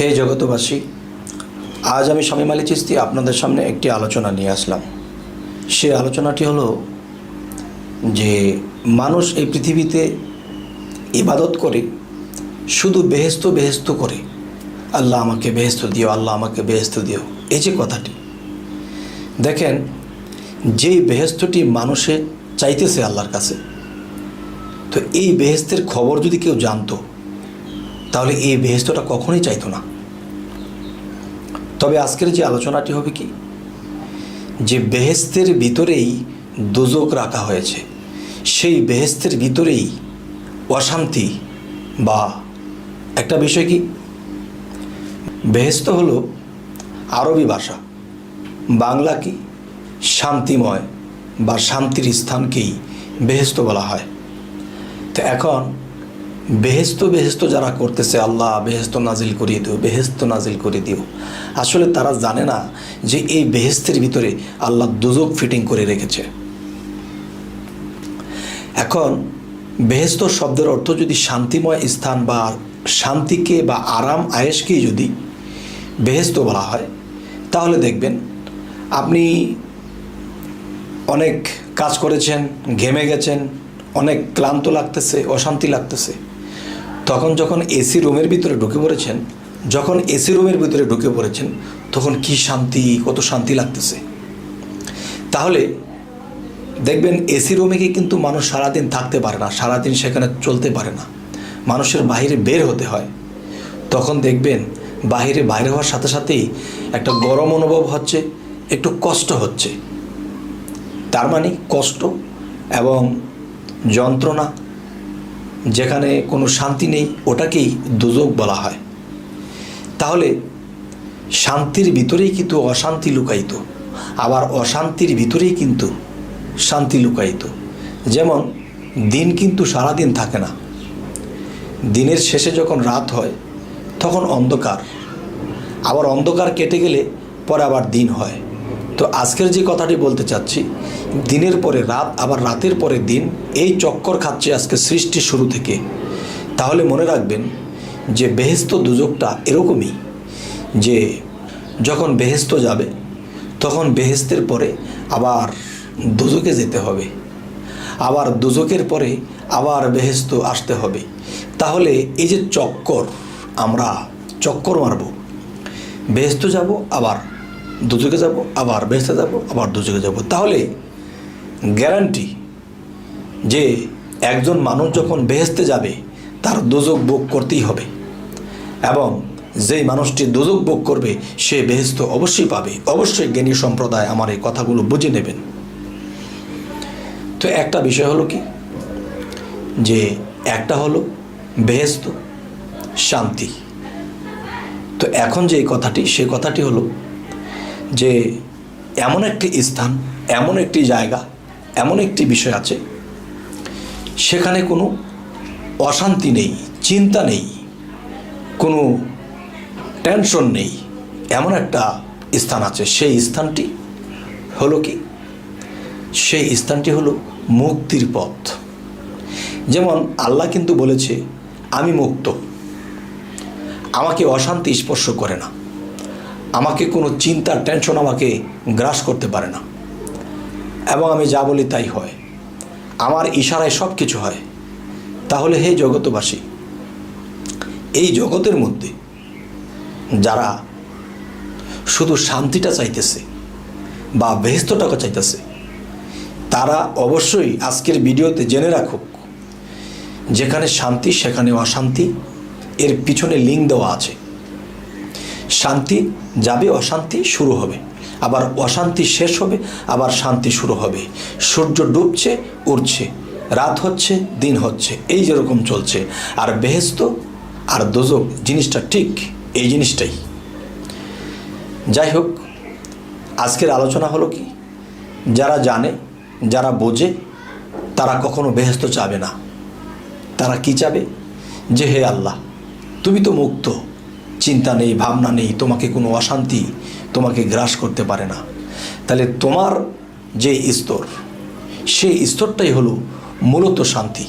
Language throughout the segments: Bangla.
হে জগতবাসী আজ আমি স্বামী মালি চিস্তি আপনাদের সামনে একটি আলোচনা নিয়ে আসলাম। সে আলোচনাটি হলো যে মানুষ এই পৃথিবীতে ইবাদত করে, শুধু বেহেস্ত বেহেস্ত করে। আল্লাহ আমাকে বেহেস্ত দিও, আল্লাহ আমাকে বেহেস্ত দিও। এই যে কথাটি। দেখেন, যেই বেহেস্তটি মানুষে চাইতেছে আল্লাহর কাছে, তো এই বেহেস্তের খবর যদি কেউ জানতো তাহলে এই বেহেস্তটা কখনোই চাইতো না। তবে আজকের যে আলোচনাটি হবে কি? যে বেহেস্তের ভিতরেই দুজক রাখা হয়েছে। সেই বেহেস্তের ভিতরেই অশান্তি বা একটা বিষয় কি? বেহেস্ত হলো আরবি ভাষা। বাংলা কি? শান্তিময় বা শান্তির স্থানকেই বেহেস্ত বলা হয়। তো এখন বেহেস্ত বেহেস্ত যারা করতেছে, আল্লাহ বেহেস্ত নাজিল করিয়ে দিও বেহেস্ত নাজিল করে দিও। আসলে তারা জানে না যে এই বেহেস্তের ভিতরে আল্লাহ দুজক ফিটিং করে রেখেছে। এখন বেহেস্ত শব্দের অর্থ যদি শান্তিময় স্থান বা শান্তিকে বা আরাম আয়েসকেই যদি বেহেস্ত বলা হয়, তাহলে দেখবেন আপনি অনেক কাজ করেছেন, ঘেমে গেছেন, অনেক ক্লান্ত লাগতেছে, অশান্তি লাগতেছে। তখন যখন এসি রুমের ভিতরে ঢুকে পড়েছেন, যখন এসি রুমের ভিতরে ঢুকে পড়েছেন, তখন কি শান্তি, কত শান্তি লাগতেছে। তাহলে দেখবেন এসি রুমে গিয়ে কিন্তু মানুষ সারাদিন থাকতে পারে না, সারাদিন সেখানে চলতে পারে না। মানুষের বাইরে বের হতে হয়। তখন দেখবেন বাইরে বাইরে হওয়ার সাথে সাথেই একটা গরম অনুভব হচ্ছে, একটু কষ্ট হচ্ছে। তার মানে কষ্ট এবং যন্ত্রণা যেখানে কোনো শান্তি নেই, ওটাকেই দুযোগ বলা হয়। তাহলে শান্তির ভিতরেই কিন্তু অশান্তি লুকায়িত, আবার অশান্তির ভিতরেই কিন্তু শান্তি লুকায়িত। যেমন, দিন কিন্তু সারাদিন থাকে না। দিনের শেষে যখন রাত হয়, তখন অন্ধকার। আবার অন্ধকার কেটে গেলে পরে আবার দিন হয়। তো আজকের যে কথাটি বলতে চাচ্ছি, দিনের পরে রাত, আবার রাতের পরে দিন, এই চক্কর খাচ্ছে আজকে সৃষ্টির শুরু থেকে। তাহলে মনে রাখবেন যে বেহেস্ত দুযোগটা এরকমই যে যখন বেহেস্ত যাবে, তখন বেহেস্তের পরে আবার দুজকে যেতে হবে। আবার দুজকের পরে আবার বেহেস্ত আসতে হবে। তাহলে এই যে চক্কর, আমরা চক্কর মারব। বেহেস্ত যাব, আবার দুজকে যাব, আবার বেহেস্তে যাব, আবার দুজকে যাব। তাহলে গ্যারান্টি যে একজন মানুষ যখন বেহেস্তে যাবে, তার দুযোগ ভোগ করতেই হবে। এবং যেই মানুষটি দুযোগ ভোগ করবে, সে বেহেস্ত অবশ্যই পাবে। অবশ্যই জ্ঞানী সম্প্রদায় আমার এই কথাগুলো বুঝে নেবেন। তো একটা বিষয় হলো কি? যে একটা হলো বেহেস্ত, শান্তি। তো এখন যে কথাটি, সে কথাটি হলো যে এমন একটি স্থান, এমন একটি জায়গা, এমন একটি বিষয় আছে, সেখানে কোনো অশান্তি নেই, চিন্তা নেই, কোনো টেনশন নেই, এমন একটা স্থান আছে। সেই স্থানটি হলো কি? সেই স্থানটি হলো মুক্তির পথ। যেমন আল্লাহ কিন্তু বলেছে, আমি মুক্ত। আমাকে অশান্তি স্পর্শ করে না। আমাকে কোনো চিন্তার টেনশন আমাকে গ্রাস করতে পারে না। এবং আমি যা বলি তাই হয়। আমার ইশারায় সব কিছু হয়। তাহলে হে জগতবাসী এই জগতের মধ্যে যারা শুধু শান্তিটা চাইতেছে বা বেহেস্তটাকে চাইতেছে, তারা অবশ্যই আজকের ভিডিওতে জেনে রাখুক, যেখানে শান্তি সেখানে অশান্তি, এর পিছনে লিঙ্ক দেওয়া আছে। শান্তি যাবে, অশান্তি শুরু হবে। আবার অশান্তি শেষ হবে, আবার শান্তি শুরু হবে। সূর্য ডুবছে উঠছে রাত হচ্ছে, দিন হচ্ছে। এই যেরকম চলছে। আর বেহেস্ত আর দোজক জিনিসটা ঠিক এই জিনিসটাই। যাই হোক আজকের আলোচনা হলো কি? যারা জানে, যারা বোঝে, তারা কখনো বেহেস্ত চাবে না। তারা কি চাবে? যে হে আল্লাহ, তুমি তো মুক্ত। চিন্তা নেই, ভাবনা নেই, তোমাকে কোনো অশান্তি তোমাকে গ্রাস করতে পারে না। তাহলে তোমার যে স্তর, সেই স্তরটাই হলো মূলত শান্তি।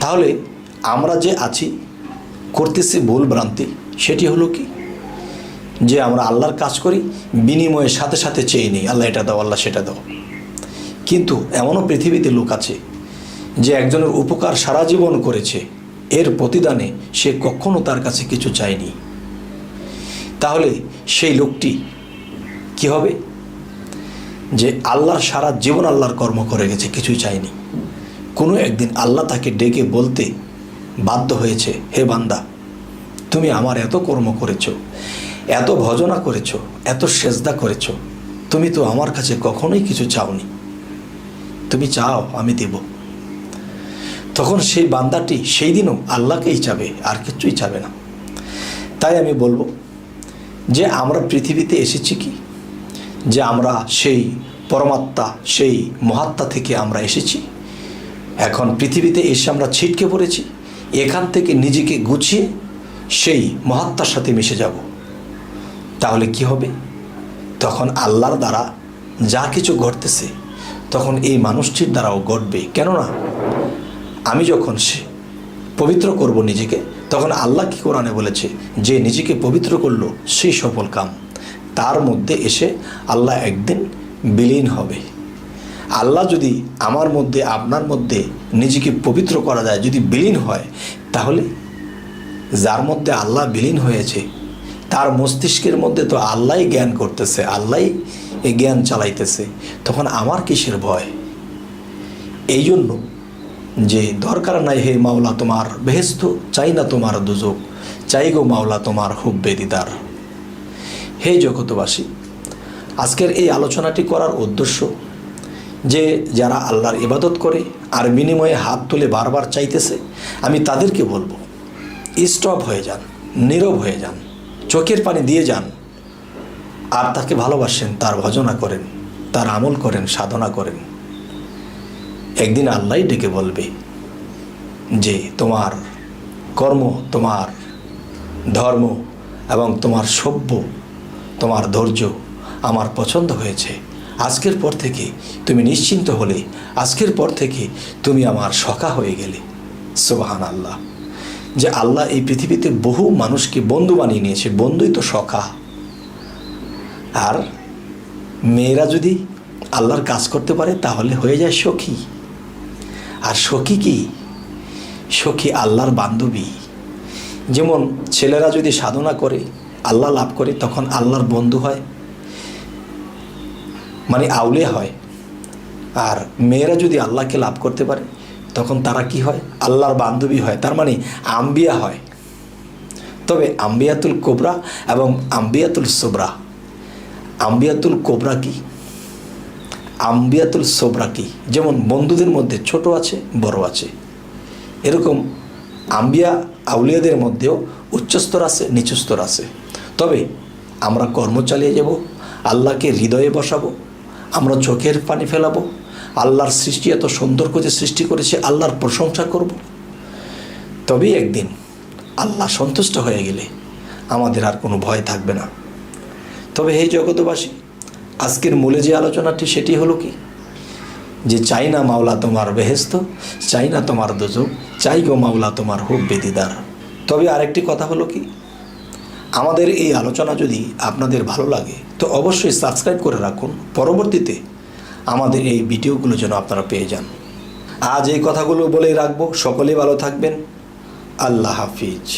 তাহলে আমরা যে আছি, করতেছি ভুল ভ্রান্তি, সেটি হলো কি? যে আমরা আল্লাহর কাজ করি বিনিময়ের সাথে সাথে চেয়ে নিই, আল্লাহ এটা দাও, আল্লাহ সেটা দাও। কিন্তু এমনও পৃথিবীতে লোক আছে, যে একজনের উপকার সারা জীবন করেছে এর প্রতিদানে সে কখনো তার কাছে কিছু চায়নি। তাহলে সেই লোকটি কি হবে? যে আল্লাহর সারা জীবন আল্লাহর কর্ম করে গেছে, কিছুই চায়নি। কোনো একদিন আল্লাহ তাকে ডেকে বলতে বাধ্য হয়েছে, হে বান্দা, তুমি আমার এত কর্ম করেছ, এত ভজনা করেছ, এত সেজদা করেছ, তুমি তো আমার কাছে কখনোই কিছু চাওনি। তুমি চাও আমি দেব। তখন সেই বান্দাটি সেই দিনও আল্লাহকেই চাবে, আর কিচ্ছুই চাবে না। তাই আমি বলব যে আমরা পৃথিবীতে এসেছি কি? যে আমরা সেই পরমাত্মা, সেই মহাত্মা থেকে আমরা এসেছি। এখন পৃথিবীতে এসে আমরা ছিটকে পড়েছি, এখান থেকে নিজেকে গুছিয়ে সেই মহাত্মার সাথে মিশে যাব। তাহলে কি হবে? তখন আল্লাহর দ্বারা যা কিছু ঘটতেছে, তখন এই মানুষটির দ্বারাও ঘটবে। কেননা আমি যখন সে পবিত্র করব নিজেকে, তখন আল্লাহ কি কোরআনে বলেছে? যে নিজেকে পবিত্র করল, সেই সফল কাম। তার মধ্যে এসে আল্লাহ একদিন বিলীন হবে। আল্লাহ যদি আমার মধ্যে, আপনার মধ্যে নিজেকে পবিত্র করা যায়, যদি বিলীন হয়, তাহলে যার মধ্যে আল্লাহ বিলীন হয়েছে, তার মস্তিষ্কের মধ্যে তো আল্লাহই জ্ঞান করতেছে, আল্লাহই এই জ্ঞান চালাইতেছে, তখন আমার কিসের ভয়? এই জন্য যে দরকার নাই হে মাওলা তোমার বেহেস্ত চাই না তোমার দুজক, চাই গো মাওলা তোমার হুব্বে দিদার হে জগতবাসী আজকের এই আলোচনাটি করার উদ্দেশ্য যে যারা আল্লাহর ইবাদত করে আর বিনিময়ে হাত তুলে বারবার চাইতেছে, আমি তাদেরকে বলব, স্টপ হয়ে যান, নীরব হয়ে যান, চোখের পানি দিয়ে যান। আর তাকে ভালোবাসেন, তার ভজনা করেন, তার আমল করেন, সাধনা করেন। একদিন আল্লাহ ডেকে বলবে যে, তোমার কর্ম, তোমার ধর্ম এবং তোমার সভ্য, তোমার ধৈর্য আমার পছন্দ হয়েছে। আজকের পর থেকে তুমি নিশ্চিন্ত হলে, আজকের পর থেকে তুমি আমার সখা হয়ে গেলে। সোবাহান আল্লাহ যে আল্লাহ এই পৃথিবীতে বহু মানুষকে বন্ধু বানিয়ে নিয়েছে, বন্ধুই তো সখা। আর মেয়েরা যদি আল্লাহর কাজ করতে পারে, তাহলে হয়ে যায় সখী। আর সখী কি? সখী আল্লাহর বান্ধবী। যেমন ছেলেরা যদি সাধনা করে, আল্লাহ লাভ করে, তখন আল্লাহর বন্ধু হয় মানে আউলে হয়। আর মেয়েরা যদি আল্লাহকে লাভ করতে পারে, তখন তারা কি হয়? আল্লাহর বান্ধবী হয়, তার মানে আম্বিয়া হয়। তবে আম্বিয়াতুল কোবরা এবং আম্বিয়াতুল সোবরা। আম্বিয়াতুল কোবরা কি? আম্বিয়াতুল সোবরা কি? যেমন বন্ধুদের মধ্যে ছোট আছে, বড় আছে। এরকম আম্বিয়া আউলিয়াদের মধ্যেও উচ্চস্তর আছে, নিচুস্তর আছে। তবে আমরা কর্ম চালিয়ে যাব, আল্লাহকে হৃদয়ে বসাবো, আমরা চোখের পানি ফেলাবো, আল্লাহর সৃষ্টি এত সুন্দর করে সৃষ্টি করেছে, আল্লাহর প্রশংসা করব। তবেই একদিন আল্লাহ সন্তুষ্ট হয়ে গেলে আমাদের আর কোনো ভয় থাকবে না। তবে হে জগতবাসী আজকের মূলে যে আলোচনাটি, সেটি হলো কি? যে চাই না মাওলা তোমার বেহেস্ত চাই না তোমার দোজক, চাই গো মাওলা তোমার হোক বেদিদার তবে আরেকটি কথা হলো কি? আমাদের এই আলোচনা যদি আপনাদের ভালো লাগে, তো অবশ্যই সাবস্ক্রাইব করে রাখুন। পরবর্তীতে আমাদের এই ভিডিওগুলো যেন আপনারা পেয়ে যান। আজ এই কথাগুলো বলেই রাখব। সকলেই ভালো থাকবেন। আল্লাহ হাফিজ।